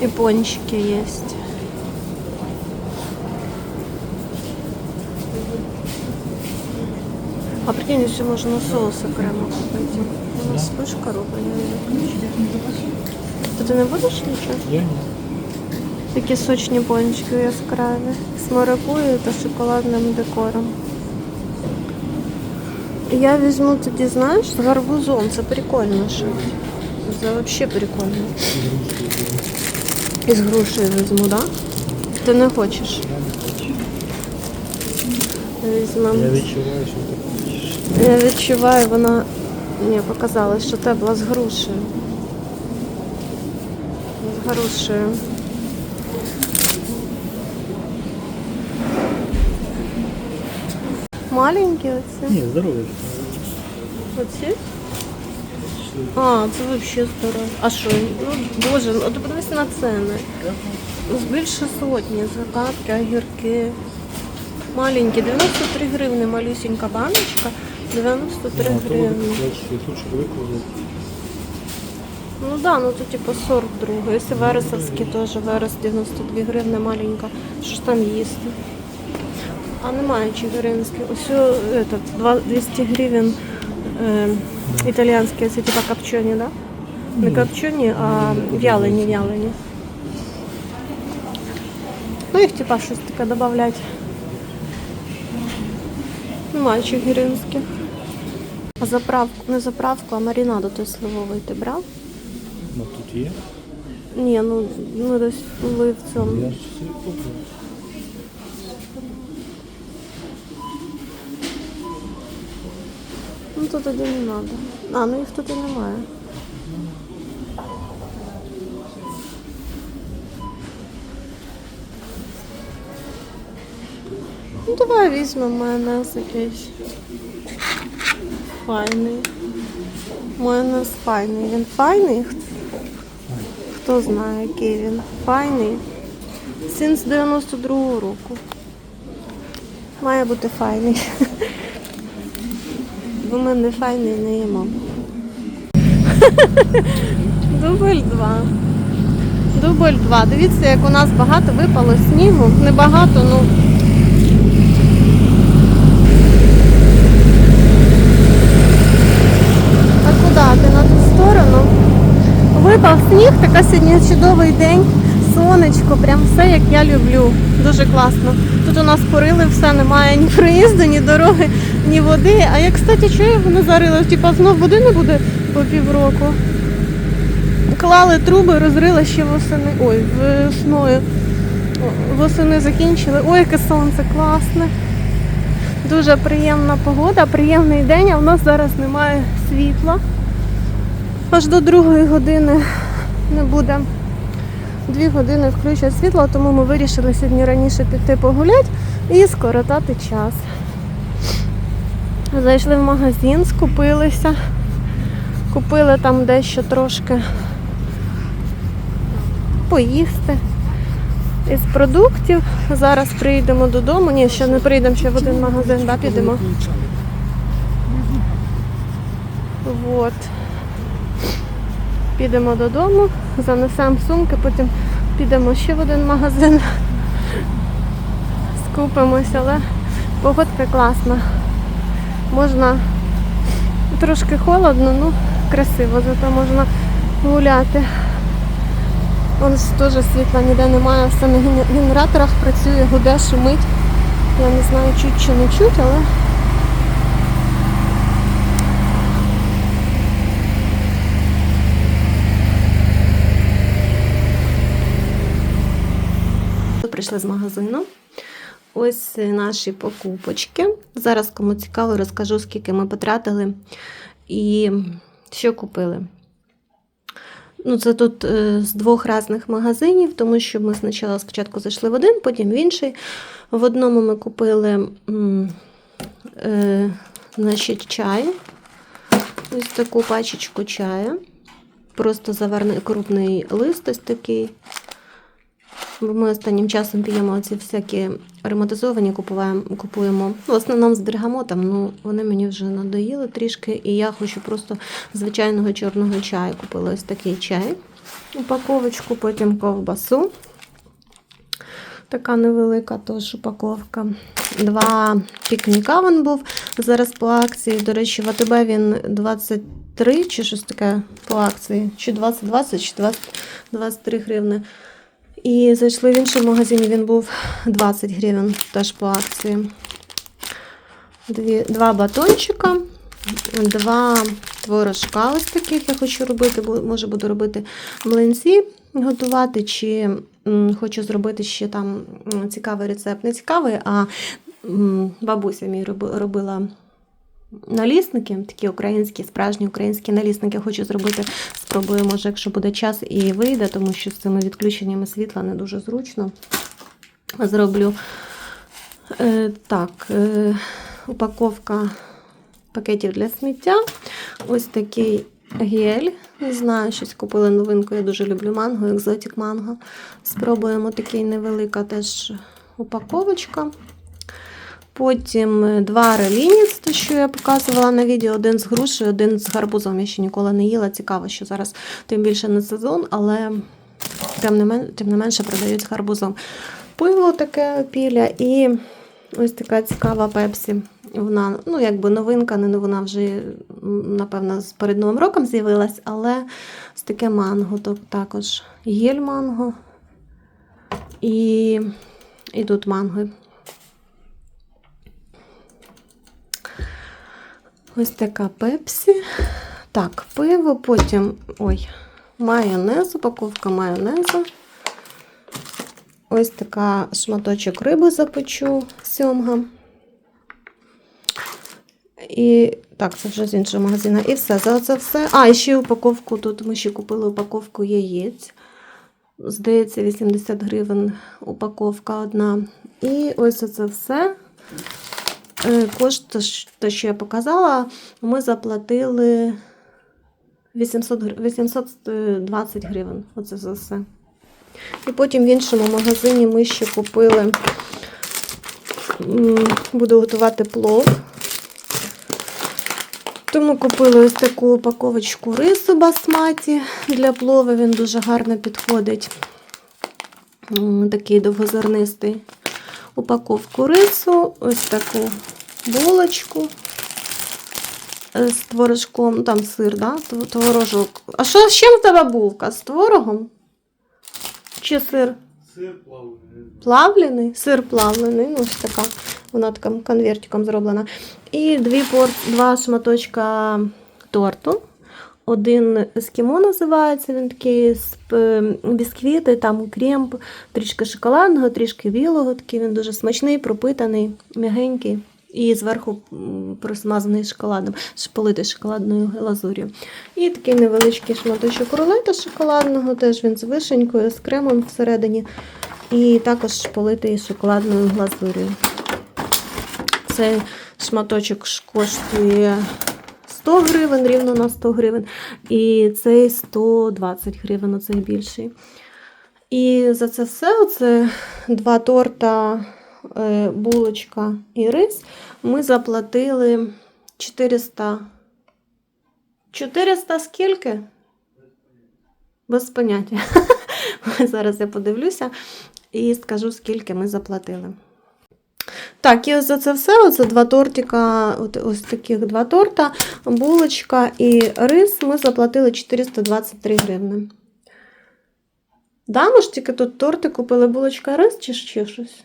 И пончики есть. А прикинь, еще можно соус окремо купити. У нас будеш коробка, я включу. То ти не будеш нічого? Я ні. Такі сочні пончики яскраві. З маракуєю та шоколадним декором. Я візьму тоді, знаєш, з гарбузом. Це прикольно ще. Це взагалі прикольно. І з грушею візьму, так? Да? Ти не хочеш? Візьмемо. Я відчуваю, що ти хочеш. Я відчуваю, вона мені показала, що тепла з грушею. З грушею. Маленькі оці. Ні, здоров'я. Оці? А, це взагалі здорово. А що? Ну, боже, ну ти подивися на ціни. Ну, Більше сотні, закатки, огірки. Маленькі, 93 гривни, малюсінька баночка, 93 гривни. Лучше викликати. Ну да, ну то типу 42. Якщо вересовський теж верес 92 гривни маленька. Що ж там їсти? А немає чигиринський. Ось о, этот, 200 гривень е, італіянські, це типа копчені, да? Не копчені, а вялені, вялені. Ну їх типа щось таке додавлять. Немає чигиринських. А заправку, не заправку, а маринаду той сливовий ти брав? Ну тут є. Ні, ну ми десь були в цьому. Я ж куплю. То тоді не треба. А, ну їх тут і немає. Ну давай візьмемо майонез якийсь. Файний. Майонез файний. Він файний? Хто знає, який він? Файний. Син з 92-го року. Має бути файний. Бо ми не файний не їмо. Дубль два. Дубль два. Дивіться, як у нас багато випало снігу. Не багато, ну. А куди ти на ту сторону? Випав сніг, така сьогодні чудовий день, сонечко, прям все як я люблю. Дуже класно. Тут у нас порили все, немає ні проїзду, ні дороги, ні води. А я, кстати, чую, воно зарило, типа знов води не буде по півроку. Клали труби, розрили ще восени. Ой, весною. Восени закінчили. Ой, яке сонце класне. Дуже приємна погода, приємний день, а в нас зараз немає світла. Аж до другої години не буде. Дві години включать світло, тому ми вирішили сьогодні раніше піти погуляти і скоротати час. Зайшли в магазин, скупилися, купили там дещо трошки поїсти. Із продуктів. Зараз прийдемо додому. Ні, ще не прийдемо, ще в один магазин, да, підемо. Вот. Підемо додому, занесемо сумки, потім підемо ще в один магазин. Скупимося, але погодка класна. Можна трошки холодно, ну красиво, зато можна гуляти. Вон теж світла ніде немає, все на генераторах працює, гуде, шумить. Я не знаю, чуть чи не чуть, але Прийшли з магазину. Ось наші покупочки. Зараз, кому цікаво, розкажу, скільки ми потратили і що купили. Ну, це тут е, з двох різних магазинів, тому що ми спочатку, спочатку зайшли в один, потім в інший. В одному ми купили е, значить, чай. Ось таку пачечку чаю. Просто заварний крупний лист ось такий. Бо ми останнім часом п'ємо ці всякі ароматизовані, купуємо, купуємо. В основному з бергамотом, ну вони мені вже надоїли трішки, і я хочу просто звичайного чорного чаю. Купила ось такий чай. упаковочку, потім ковбасу. Така невелика теж упаковка. Два пікніка він був зараз по акції. До речі, в АТБ він 23 чи щось таке по акції. Чи 20-20, чи 20, 23 гривни. І зайшли в інший магазин, він був 20 гривень теж по акції. Дві, два батончика, два творожка ось таких я хочу робити. Може буду робити млинці готувати, чи м, хочу зробити ще там цікавий рецепт. Не цікавий, а м, бабуся мій робила налісники, такі українські, справжні українські налісники. Хочу зробити. Спробую, може, якщо буде час і вийде, тому що з цими відключеннями світла не дуже зручно. Зроблю. Е, так, е, упаковка пакетів для сміття. Ось такий гель. Не знаю, щось купили новинку. Я дуже люблю манго, екзотік манго. Спробуємо такий невелика теж упаковочка. Потім е, два релініц, те, що я показувала на відео, один з грушею, один з гарбузом. Я ще ніколи не їла. Цікаво, що зараз тим більше не сезон, але тим не, мен, тим не менше продають з гарбузом. Пиво таке піля і ось така цікава пепсі. Вона, ну, якби новинка, не вона вже, напевно, з перед Новим роком з'явилась, але з таке манго. Тобто також гель манго і, і тут манго. Ось така пепсі. Так, пиво, потім. Ой, майонез, упаковка майонезу. Ось така шматочок риби запечу, сьомга. І так, це вже з іншого магазину. І все. За це все. А, і ще упаковку. Тут ми ще купили упаковку яєць. Здається, 80 гривень упаковка одна. І ось це все. Е, Кошт, те, що я показала, ми заплатили 800, 820 гривень. Оце за все. І потім в іншому магазині ми ще купили, буду готувати плов. Тому купили ось таку упаковочку рису басматі для плову. Він дуже гарно підходить. Такий довгозернистий. Упаковку рису, ось таку булочку е, з творожком, там сир, да? тв- творожок. А що з чим в тебе булка? З творогом? Чи сир Сир плавлений. плавлений? Сир плавлений, ну ось така. Вона таким конвертиком зроблена. І дві пор... два шматочка торту. Один ескімо називається, він такий з бісквіти, там крем, трішки шоколадного, трішки білого. Такий він дуже смачний, пропитаний, м'ягенький. І зверху м, присмазаний шоколадом, ш- шоколадною глазур'ю. І такий невеличкий шматочок рулета шоколадного, теж він з вишенькою, з кремом всередині. І також политий шоколадною глазур'ю. Цей шматочок коштує 100 гривень, рівно на 100 гривень. І цей 120 гривень, оцей більший. І за це все, оце два торта, е, булочка і рис, ми заплатили 400. 400 скільки? Без поняття. Зараз я подивлюся і скажу, скільки ми заплатили. Так, і за це все, оце два тортика, от, ось таких два торта, булочка і рис ми заплатили 423 гривни. Да, ми ж тільки тут торти купили булочка і рис чи ще щось?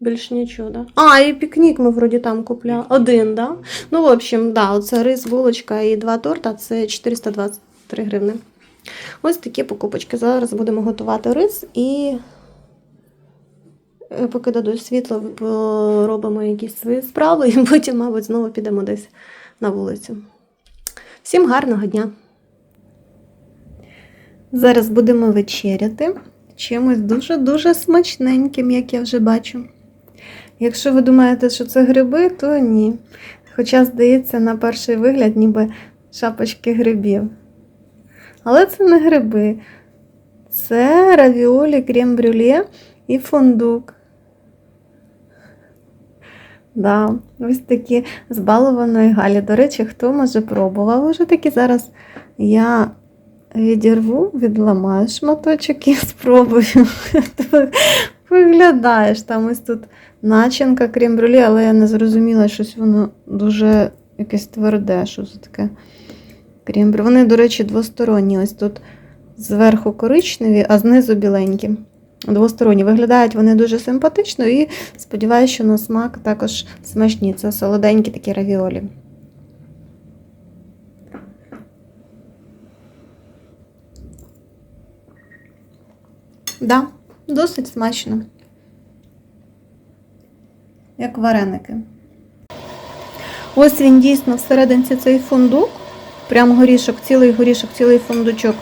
Більш нічого, да? А, і пікнік ми вроді там купляли. Один, да? Ну, в общем, да, оце рис, булочка і два торта це 423 гривни. Ось такі покупочки. Зараз будемо готувати рис і е, поки дадуть світло, робимо якісь свої справи, і потім, мабуть, знову підемо десь на вулицю. Всім гарного дня! Зараз будемо вечеряти чимось дуже-дуже смачненьким, як я вже бачу. Якщо ви думаєте, що це гриби, то ні. Хоча, здається, на перший вигляд, ніби шапочки грибів. Але це не гриби. Це равіолі, крем-брюле і фундук. Да, ось такі з балованої Галі. До речі, хто може пробував уже такі зараз я відірву, відламаю шматочок і спробую. Виглядаєш, там ось тут начинка крем брюле, але я не зрозуміла, щось воно дуже якесь тверде, що це таке крем брюле. Вони, до речі, двосторонні. Ось тут зверху коричневі, а знизу біленькі. Двосторонні. Виглядають вони дуже симпатично і сподіваюся, що на смак також смачні. Це солоденькі такі равіолі. Да, досить смачно. Як вареники. Ось він дійсно всерединці цей фундук. Прям горішок, цілий горішок, цілий фундучок.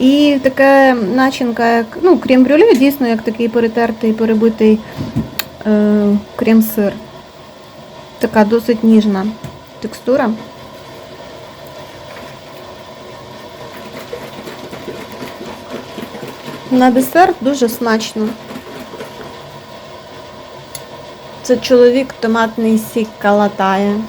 І така начинка, як ну, крем-брюле, дійсно, як такий перетертий, перебитий е, крем-сир. Така досить ніжна текстура. На десерт дуже смачно. Це чоловік томатний сік калатає.